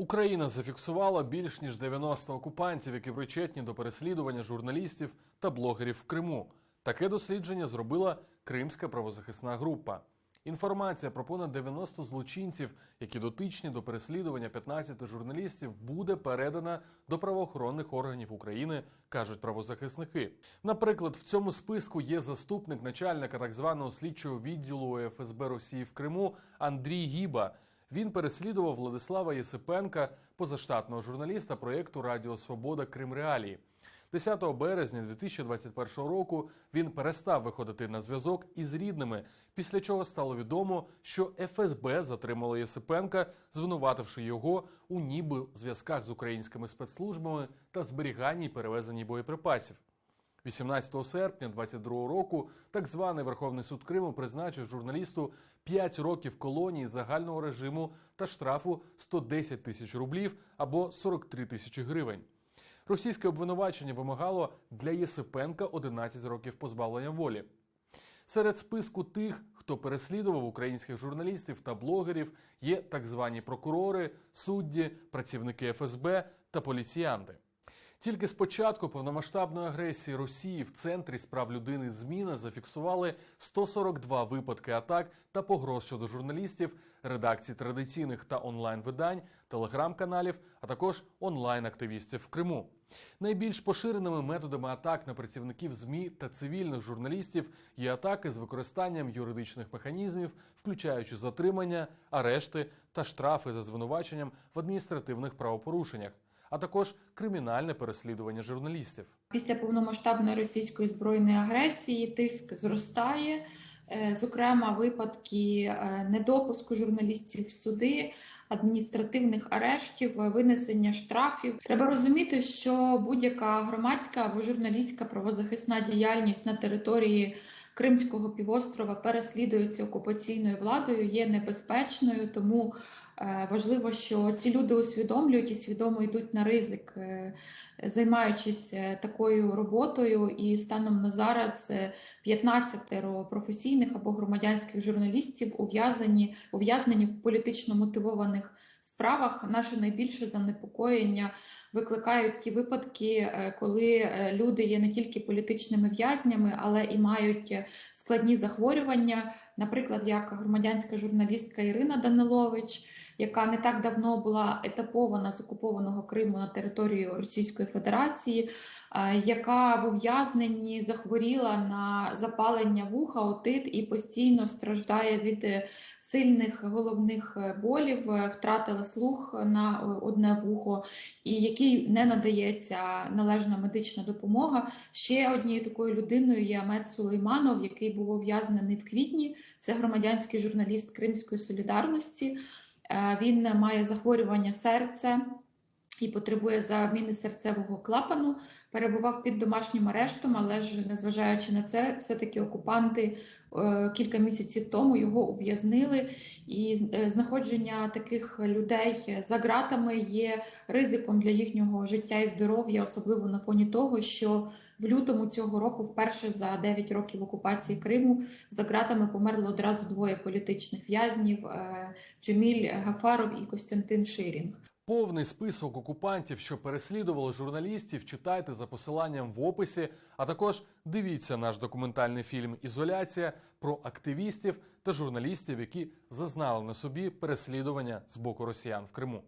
Україна зафіксувала більш ніж 90 окупантів, які причетні до переслідування журналістів та блогерів в Криму. Таке дослідження зробила Кримська правозахисна група. Інформація про понад 90 злочинців, які дотичні до переслідування 15 журналістів, буде передана до правоохоронних органів України, кажуть правозахисники. Наприклад, в цьому списку є заступник начальника так званого слідчого відділу ФСБ Росії в Криму Андрій Гіба. Він переслідував Владислава Єсипенка, позаштатного журналіста проєкту Радіо Свобода Крим Реалії. 10 березня 2021 року він перестав виходити на зв'язок із рідними, після чого стало відомо, що ФСБ затримало Єсипенка, звинувативши його у ніби зв'язках з українськими спецслужбами та зберіганні й перевезенні боєприпасів. 18 серпня 2022 року так званий Верховний суд Криму призначив журналісту 5 років колонії загального режиму та штрафу 110 тисяч рублів або 43 тисячі гривень. Російське обвинувачення вимагало для Єсипенка 11 років позбавлення волі. Серед списку тих, хто переслідував українських журналістів та блогерів, є так звані прокурори, судді, працівники ФСБ та поліціянти. Тільки з початку повномасштабної агресії Росії в центрі справ людини зміна зафіксували 142 випадки атак та погроз щодо журналістів, редакцій традиційних та онлайн видань, телеграм-каналів, а також онлайн-активістів в Криму. Найбільш поширеними методами атак на працівників ЗМІ та цивільних журналістів є атаки з використанням юридичних механізмів, включаючи затримання, арешти та штрафи за звинуваченням в адміністративних правопорушеннях, а також кримінальне переслідування журналістів. Після повномасштабної російської збройної агресії тиск зростає. Е, Зокрема, випадки е, недопуску журналістів в суди, адміністративних арештів, винесення штрафів. Треба розуміти, що будь-яка громадська або журналістська правозахисна діяльність на території Кримського півострова переслідується окупаційною владою, є небезпечною, тому е, важливо, що ці люди усвідомлюють і свідомо йдуть на ризик, е, займаючись е, такою роботою. І станом на зараз е, 15 професійних або громадянських журналістів ув'язані ув'язнені в політично мотивованих справах. Наше найбільше занепокоєння викликають ті випадки, е, коли е, люди є не тільки політичними в'язнями, але і мають е, складні захворювання, наприклад, як громадянська журналістка Ірина Данилович, яка не так давно була етапована з окупованого Криму на територію Російської Федерації, е, яка в ув'язненні захворіла на запалення вуха, отит і постійно страждає від е, сильних головних е, болів, втратила слух на одне вухо, і якій не надається належна медична допомога. Ще однією такою людиною є Амет Сулейманов, який був ув'язнений в квітні. Це громадянський журналіст Кримської солідарності. Е, Він має захворювання серця і потребує заміни серцевого клапану. Перебував під домашнім арештом, але ж незважаючи на це, все-таки окупанти е, кілька місяців тому його ув'язнили. І е, знаходження таких людей за ґратами є ризиком для їхнього життя і здоров'я, особливо на фоні того, що в лютому цього року, вперше за 9 років окупації Криму, за ґратами померли одразу двоє політичних в'язнів: е, Джеміль Гафаров і Костянтин Ширінг. Повний список окупантів, що переслідували журналістів, читайте за посиланням в описі. А також дивіться наш документальний фільм Ізоляція про активістів та журналістів, які зазнали на собі переслідування з боку росіян в Криму.